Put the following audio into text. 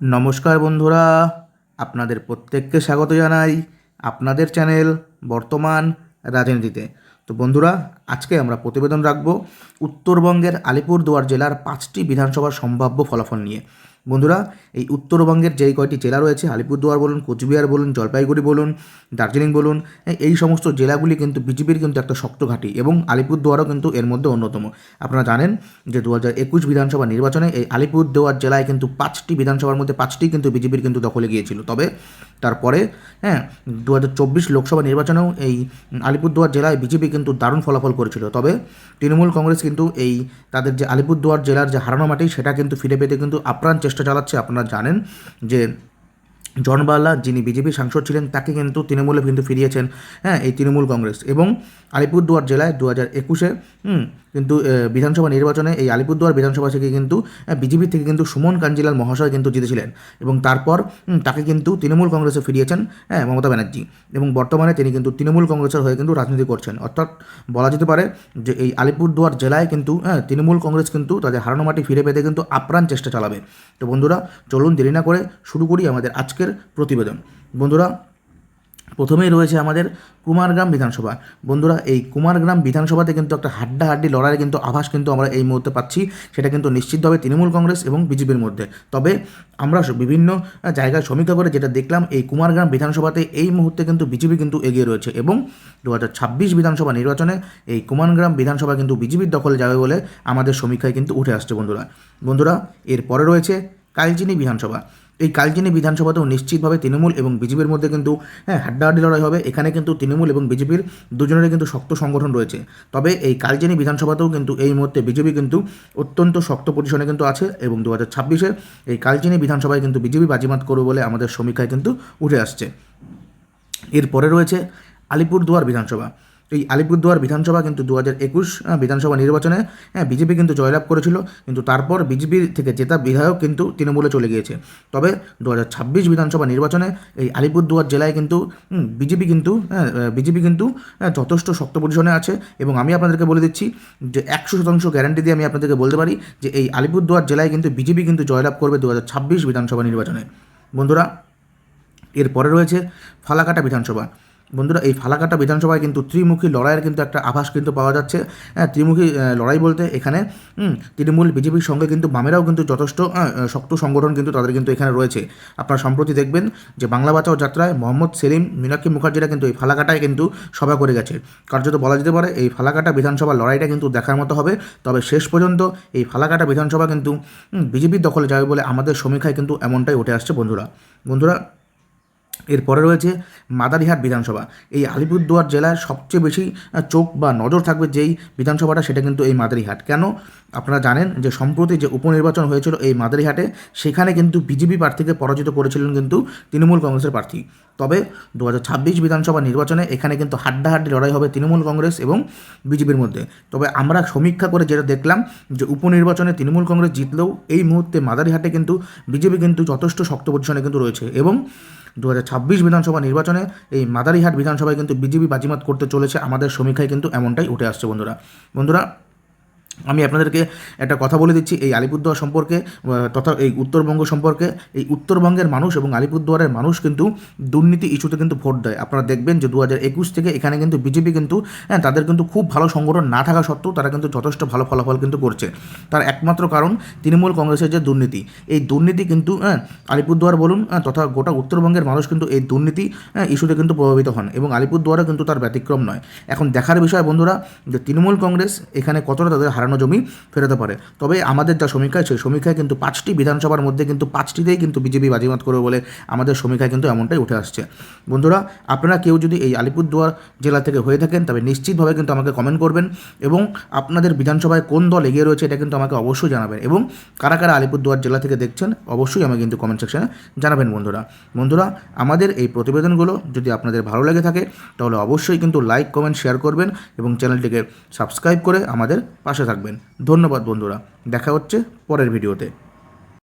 নমস্কার বন্ধুরা, আপনাদের প্রত্যেককে স্বাগত জানাই আপনাদের চ্যানেল বর্তমান রাজনীতিতে। তো বন্ধুরা, আজকে আমরা প্রতিবেদন রাখব উত্তরবঙ্গের আলিপুরদুয়ার জেলার পাঁচটি বিধানসভার সম্ভাব্য ফলাফল নিয়ে। বন্ধুরা, এই উত্তরবঙ্গের যেই কয়টি জেলা রয়েছে আলিপুরদুয়ার বলুন, কোচবিহার বলুন, জলপাইগুড়ি বলুন, দার্জিলিং বলুন, এই- সমস্ত জেলাগুলি কিন্তু বিজেপির কিন্তু একটা শক্ত ঘাঁটি এবং আলিপুরদুয়ারও কিন্তু এর মধ্যে অন্যতম। আপনারা জানেন যে দু হাজার একুশ বিধানসভা নির্বাচনে এই আলিপুরদুয়ার জেলায় কিন্তু পাঁচটি বিধানসভার মধ্যে পাঁচটি কিন্তু বিজেপির কিন্তু দখলে গিয়েছিল। তবে তারপরে হ্যাঁ দু হাজার চব্বিশ লোকসভা নির্বাচনেও এই আলিপুরদুয়ার জেলায় বিজেপি কিন্তু দারুণ ফলাফল করেছিল। তবে তৃণমূল কংগ্রেস কিন্তু এই তাদের যে আলিপুরদুয়ার জেলার যে হারানো মাটি, সেটা কিন্তু ফিরে পেতে কিন্তু আপ্রাণ চেষ্টা চালাচ্ছে। আপনারা জানেন যে জন বার্লা যিনি বিজেপি সাংসদ ছিলেন, তাকে কিন্তু তৃণমূলে কিন্তু ফিরিয়েছেন হ্যাঁ এই তৃণমূল কংগ্রেস। এবং আলিপুরদুয়ার জেলায় দু হাজার একুশে কিন্তু বিধানসভা নির্বাচনে এই আলিপুরদুয়ার বিধানসভা থেকে কিন্তু বিজেপি থেকে কিন্তু সুমন কাঞ্জিলাল মহাশয় কিন্তু জিতেছিলেন। এবং তারপর তাকে কিন্তু তৃণমূল কংগ্রেসে ফিরিয়েছেন হ্যাঁ মমতা ব্যানার্জি। এবং বর্তমানে তিনি কিন্তু তৃণমূল কংগ্রেসের হয়ে কিন্তু রাজনীতি করছেন। অর্থাৎ বলা যেতে পারে যে এই আলিপুরদুয়ার জেলায় কিন্তু হ্যাঁ তৃণমূল কংগ্রেস কিন্তু তাদের হারানো মাটি ফিরে পেতে কিন্তু আপ্রাণ চেষ্টা চালাবে। তো বন্ধুরা, চলুন দেরি না করে শুরু করি আমাদের আজকের প্রতিবেদন। বন্ধুরা প্রথমেই রয়েছে আমাদের কুমারগ্রাম বিধানসভা। বন্ধুরা, এই কুমারগ্রাম বিধানসভাতে কিন্তু একটা হাড্ডাহাড্ডি লড়াইয়ের কিন্তু আভাস কিন্তু আমরা এই মুহূর্তে পাচ্ছি। সেটা কিন্তু নিশ্চিতভাবে তৃণমূল কংগ্রেস এবং বিজেপির মধ্যে। তবে আমরা বিভিন্ন জায়গায় সমীক্ষা করে যেটা দেখলাম, এই কুমারগ্রাম বিধানসভাতে এই মুহূর্তে কিন্তু বিজেপি কিন্তু এগিয়ে রয়েছে এবং দু হাজার ছাব্বিশ বিধানসভা নির্বাচনে এই কুমারগ্রাম বিধানসভা কিন্তু বিজেপির দখলে যাবে বলে আমাদের সমীক্ষায় কিন্তু উঠে আসছে বন্ধুরা। বন্ধুরা, এরপরে রয়েছে কালচিনি বিধানসভা। এই কালচিনি বিধানসভাতেও নিশ্চিতভাবে তৃণমূল এবং বিজেপির মধ্যে কিন্তু হ্যাঁ হাড্ডাহাড্ডি লড়াই হবে। এখানে কিন্তু তৃণমূল এবং বিজেপির দুজনেরই কিন্তু শক্ত সংগঠন রয়েছে। তবে এই কালচিনি বিধানসভাতেও কিন্তু এই মুহূর্তে বিজেপি কিন্তু অত্যন্ত শক্ত পজিশনে কিন্তু আছে এবং দু হাজার ছাব্বিশে এই কালচিনি বিধানসভায় কিন্তু বিজেপি বাজিমাত করবে বলে আমাদের সমীক্ষায় কিন্তু উঠে আসছে। এরপরে রয়েছে আলিপুরদুয়ার বিধানসভা। এই আলিপুরদুয়ার বিধানসভা কিন্তু দু হাজার একুশ বিধানসভা নির্বাচনে হ্যাঁ বিজেপি কিন্তু জয়লাভ করেছিল, কিন্তু তারপর বিজেপির থেকে জেতা বিধায়ক কিন্তু তৃণমূলে চলে গিয়েছে। তবে দু হাজার ছাব্বিশ বিধানসভা নির্বাচনে এই আলিপুরদুয়ার জেলায় কিন্তু বিজেপি কিন্তু হ্যাঁ বিজেপি কিন্তু যথেষ্ট শক্ত পজিশনে আছে এবং আমি আপনাদেরকে বলে দিচ্ছি যে একশো শতাংশ গ্যারান্টি দিয়ে আমি আপনাদেরকে বলতে পারি যে এই আলিপুরদুয়ার জেলায় কিন্তু বিজেপি কিন্তু জয়লাভ করবে দু হাজার ছাব্বিশ বিধানসভা নির্বাচনে। বন্ধুরা, এরপরে রয়েছে ফালাকাটা বিধানসভা। বন্ধুরা, এই ফালাকাটা বিধানসভায় কিন্তু ত্রিমুখী লড়াইয়ের কিন্তু একটা আভাস কিন্তু পাওয়া যাচ্ছে। হ্যাঁ ত্রিমুখী লড়াই বলতে এখানে তৃণমূল, বিজেপির সঙ্গে কিন্তু বামেরাও কিন্তু যথেষ্ট শক্ত সংগঠন কিন্তু তাদের কিন্তু এখানে রয়েছে। আপনারা সম্প্রতি দেখবেন যে বাংলা বাঁচাও যাত্রায় মোহাম্মদ সেলিম, মীনাক্ষী মুখার্জিরা কিন্তু এই ফালাকাটায় কিন্তু সভা করে গেছে। কার্যত বলা যেতে পারে, এই ফালাকাটা বিধানসভা লড়াইটা কিন্তু দেখার মতো হবে। তবে শেষ পর্যন্ত এই ফালাকাটা বিধানসভা কিন্তু বিজেপির দখলে যাবে বলে আমাদের সমীক্ষায় কিন্তু এমনটাই উঠে আসছে বন্ধুরা। বন্ধুরা এরপরে রয়েছে মাদারিহাট বিধানসভা। এই আলিপুরদুয়ার জেলার সবচেয়ে বেশি চোখ বা নজর থাকবে যেই বিধানসভাটা, সেটা কিন্তু এই মাদারিহাট। কেন? আপনারা জানেন যে সম্প্রতি যে উপনির্বাচন হয়েছিল এই মাদারিহাটে, সেখানে কিন্তু বিজেপি প্রার্থীকে পরাজিত করেছিলেন কিন্তু তৃণমূল কংগ্রেসের প্রার্থী। তবে দু বিধানসভা নির্বাচনে এখানে কিন্তু হাড্ডাহাড্ডি লড়াই হবে তৃণমূল কংগ্রেস এবং বিজেপির মধ্যে। তবে আমরা সমীক্ষা করে যেটা দেখলাম যে উপনির্বাচনে তৃণমূল কংগ্রেস জিতলেও এই মুহূর্তে মাদারিহাটে কিন্তু বিজেপি কিন্তু যথেষ্ট শক্ত পজিশনে কিন্তু রয়েছে এবং দু হাজার ছাব্বিশ বিধানসভা নির্বাচনে এই মাদারিহাট বিধানসভায় কিন্তু বিজেপি বাজিমাত করতে চলেছে, আমাদের সমীক্ষায় কিন্তু এমনটাই উঠে আসছে বন্ধুরা। বন্ধুরা আমি আপনাদেরকে একটা কথা বলে দিচ্ছি এই আলিপুরদুয়ার সম্পর্কে তথা এই উত্তরবঙ্গ সম্পর্কে। এই উত্তরবঙ্গের মানুষ এবং আলিপুরদুয়ারের মানুষ কিন্তু দুর্নীতি ইস্যুতে কিন্তু ভোট দেয়। আপনারা দেখবেন যে দু হাজার একুশ থেকে এখানে কিন্তু বিজেপি কিন্তু হ্যাঁ তাদের কিন্তু খুব ভালো সংগঠন না থাকা সত্ত্বেও তারা কিন্তু যথেষ্ট ভালো ফলাফল কিন্তু করছে। তার একমাত্র কারণ তৃণমূল কংগ্রেসের যে দুর্নীতি। এই দুর্নীতি কিন্তু হ্যাঁ আলিপুরদুয়ার বলুন হ্যাঁ, তথা গোটা উত্তরবঙ্গের মানুষ কিন্তু এই দুর্নীতি হ্যাঁ, ইস্যুতে কিন্তু প্রভাবিত হন এবং আলিপুরদুয়ারও কিন্তু তার ব্যতিক্রম নয়। এখন দেখার বিষয় বন্ধুরা যে তৃণমূল কংগ্রেস এখানে কতটা তাদের হারানো জমি ফেরাতে পারে। তবে আমাদের যা সমীক্ষা সেই সমীক্ষায় কিন্তু পাঁচটি বিধানসভার মধ্যে কিন্তু পাঁচটিতেই কিন্তু বিজেপি বাজিমাত করবে বলে আমাদের সমীক্ষায় কিন্তু এমনটাই উঠে আসছে। বন্ধুরা, আপনারা কেউ যদি এই আলিপুরদুয়ার জেলা থেকে হয়ে থাকেন, তবে নিশ্চিতভাবে কিন্তু আমাকে কমেন্ট করবেন এবং আপনাদের বিধানসভায় কোন দল এগিয়ে রয়েছে এটা কিন্তু আমাকে অবশ্যই জানাবেন এবং কারা কারা আলিপুরদুয়ার জেলা থেকে দেখছেন, অবশ্যই আমাকে কিন্তু কমেন্ট সেকশনে জানাবেন বন্ধুরা। বন্ধুরা, আমাদের এই প্রতিবেদনগুলো যদি আপনাদের ভালো লেগে থাকে, তাহলে অবশ্যই কিন্তু লাইক কমেন্ট শেয়ার করবেন এবং চ্যানেলটিকে সাবস্ক্রাইব করে আমাদের পাশে থাকবেন। ধন্যবাদ বন্ধুরা। দেখা হচ্ছে পরের ভিডিওতে।